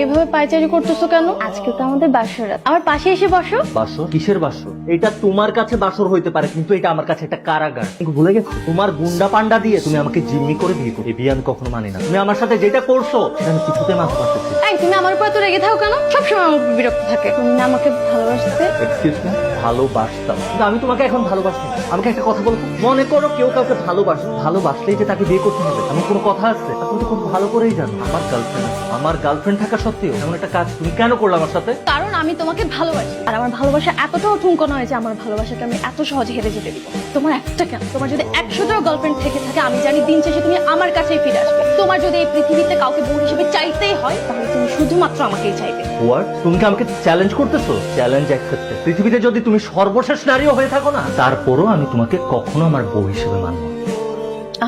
এইভাবে পায়চারি করতেছো কেন? আজকে তো আমাদের বাসর রাত। আমার পাশে এসে বসো। বাসর? কিসের বাসর? এটা তোমার কাছে বাসর হইতে পারে কিন্তু এটা আমার কাছে একটা কারাগার। তুমি ভুলে গেছো? তোমার গুন্ডা পান্ডা দিয়ে তুমি আমাকে জিম্মি করে বিয়ে করো। এই বিয়ে আমি কখনো মানি না। তুমি আমার সাথে যেটা করছ সেটা আমি কিছুতে মানতে পারতেছি না। এই তুমি আমার উপর তো রেগে থাকো কেন? সবসময় আমার বিরক্ত থাকে। তুমি না আমাকে ভালোবাসতে? এক্সকিউজ মি ভালোবাসতাম। কিন্তু আমি তোমাকে এখন ভালোবাসি আমাকে একটা কথা বলো। মনে করো কেউ কাউকে ভালোবাসে ভালোবাসলেই যে তাকে বিয়ে করতে হবে। এমন কোনো কথা আছে? তুমি তো খুব ভালো করেই জানো। আমার গার্লফ্রেন্ড আমার গার্লফ্রেন্ড থাকা সত্ত্বেও এমন একটা কাজ তুমি কেন করলে আমার সাথে? কারণ আমি তোমাকে ভালোবাসি। আর আমার ভালোবাসা এতটাও ঠুনকো নয় যে আমার ভালোবাসাকে আমি এত সহজে হেরে যেতে দিব। তোমার একটা কেন? তোমার যদি একশোটাও গার্লফ্রেন্ড থেকে থাকে আমি জানি দিন শেষে তুমি আমার কাছেই ফিরে আসবে। তোমার যদি এই পৃথিবীতে কাউকে বউ হিসেবে চাইতেই হয় তাহলে তুমি শুধুমাত্র আমাকেই চাইবে। হোয়াট তুমি কি আমাকে চ্যালেঞ্জ করতেছো? চ্যালেঞ্জ অ্যাকসেপ্টেড পৃথিবীতে যদি তুমি সর্বশেষ নারীও হয়ে থাকো না তারপরও আমি তোমাকে কখনো আমার বউ হিসেবে মানবো।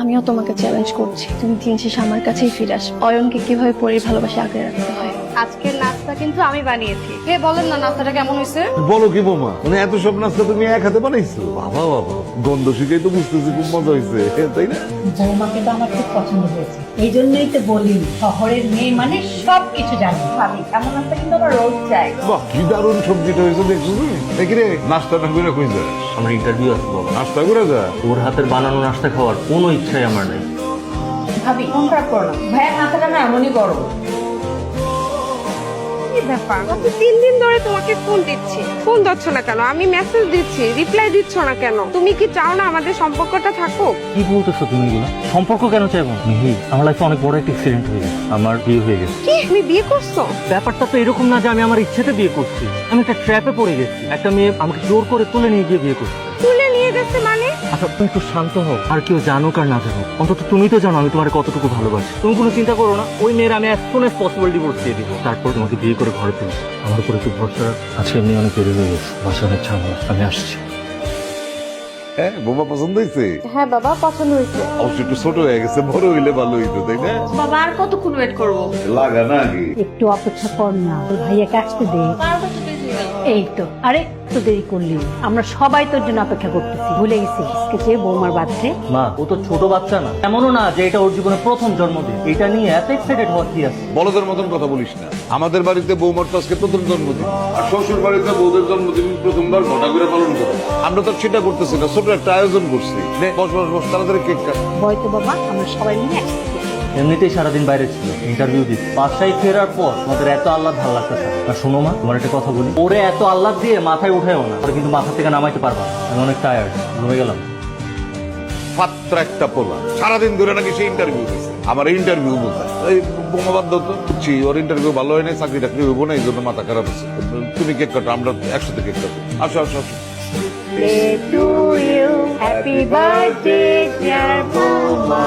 আমিও তোমাকে চ্যালেঞ্জ করছি। তুমি দিন শেষে আমার কাছেই ফিরে আস অয়নকে কীভাবে পরে ভালোবাসা আগে রাখতে হয়? আজকের নাস্তা কিন্তু আমি বানিয়েছি। কে বলেন না নাস্তাটা কেমন হয়েছে? বলো কি বোমা মানে এত সব নাস্তা তুমি এক হাতে বানাইছো? বাবা বাবা গন্ধ শিখেই তো বুঝতেছি খুব মজা হয়েছে তাই না? বৌমাকে তো আমার খুব পছন্দ হয়েছে। এই জন্যই তো বলি শহরের মেয়ে মানে সব কিছু জানে। ভাবি এমন একটা কিন্তু আমার রোজ চাই। বাহ কি দারুণ সবজিটা হয়েছে দেখছ তুমি? দেখি রে নাস্তাটা করে কই যা আমার ইন্টারভিউ আছে বাবা। নাস্তা করে যা। তোর হাতের বানানো নাস্তা খাওয়ার কোনো ইচ্ছাই আমার নেই। ভাবি মন খারাপ করো না। ভাইয়ের মাথাটা না এমনই গরম। কি ব্যাপার? গত তিন দিন ধরে তোমাকে ফোন দিচ্ছি। ফোন ধরছ না কেন? আমি মেসেজ দিচ্ছি রিপ্লাই দিচ্ছ না কেন? তুমি কি চাও না আমাদের সম্পর্কটা থাকুক? কি বলতেছো তুমি এগুলো? সম্পর্ক কেন চাইব? মিহি আমার লাইফে অনেক বড় একটা অ্যাক্সিডেন্ট হয়ে গেছে। আমার বিয়ে হয়ে গেছে। কি? তুমি বিয়ে করছ? ব্যাপারটা তো এরকম না যে আমি আমার ইচ্ছেতে বিয়ে করছি। আমি একটা ট্র্যাপে পড়ে গেছি। একটা মেয়ে আমাকে জোর করে তুলে নিয়ে গিয়ে বিয়ে করছে। তুলে নিয়ে গেছে মানে? আচ্ছা তুমি একটু শান্ত হও। আর কেউ জানুক আর না জানুক। অন্তত তুমি তো জানো আমি তোমার কতটুকু ভালোবাসি। তুমি কোনো চিন্তা করো না ওই মেয়ের আমি as soon as possible divorce দিয়ে দিব। তারপর তোমাকে বিয়ে করে ঘরে তুলব আমার উপর একটু ভরসা। আজকে এমনি অনেক দেরি হয়ে গেছে। বাসা অনেক ঝামেলা। আমি আসছি। হ্যাঁ বোমা পছন্দ হয়েছে? হ্যাঁ বাবা পছন্দ হয়েছে। অবশ্য একটু ছোট হয়ে গেছে বড় হইলে ভালো হইতো তাই না? বাবা আর কতক্ষণ ওয়েট করব? লাগা না আগে একটু অপেক্ষা কর না ভাইয়াকে আসতে দে। এই তো। আরে তো দেরি করলি। আমরা সবাই তোর জন্য অপেক্ষা করতেছি। ভুলে গেছি আজকে বৌমার বার্থডে মা ও তো ছোট বাচ্চা না। এমনও না যে এটা ওর জীবনে প্রথম জন্মদিন। এটা নিয়ে এত এক্সাইটেড হওয়ার কি আছে? বলদের মতন কথা বলিস না। আমাদের বাড়িতে বৌমার তো আজকে প্রথম জন্মদিন। আর শ্বশুর বাড়িতে বৌদের জন্মদিন প্রথমবার ঘটা করে পালন করে। আমরা তো সেটা করতেছি না। ছোট একটা আয়োজন করছি। নে, বস বস বস তাড়াতাড়ি কেক কাট। হয়তো বাবা আমরা সবাই মিলে একসাথে এমনিতেই সারাদিন বাইরে ছিল ইন্টারভিউ দিচ্ছি বাসায় ফেরার পর তোমাদের এত আল্লাহ ভালো লাগতেছে। আর শোনো মা তোমার একটা কথা বলি। ওরে এত আল্লাহ দিয়ে মাথায় উঠায়ও না ওরা কিন্তু মাথা থেকে নামাইতে পারবা না। আমি অনেক টায়ার্ড ঘুমে গেলাম। পাত্রা একটা পোলা সারাদিন ধরে নাকি সে ইন্টারভিউ দিচ্ছে আমার ইন্টারভিউ বোঝায় এই বোমা বাদ দাও তো বুঝছি ওর ইন্টারভিউ ভালো হয় নাই চাকরি টাকরি হইব না এই জন্য মাথা খারাপ আছে তুমি কেক কাটো আমরা একসাথে কেক কাটো। আসো আসো আসো। Happy birthday, dear Boma.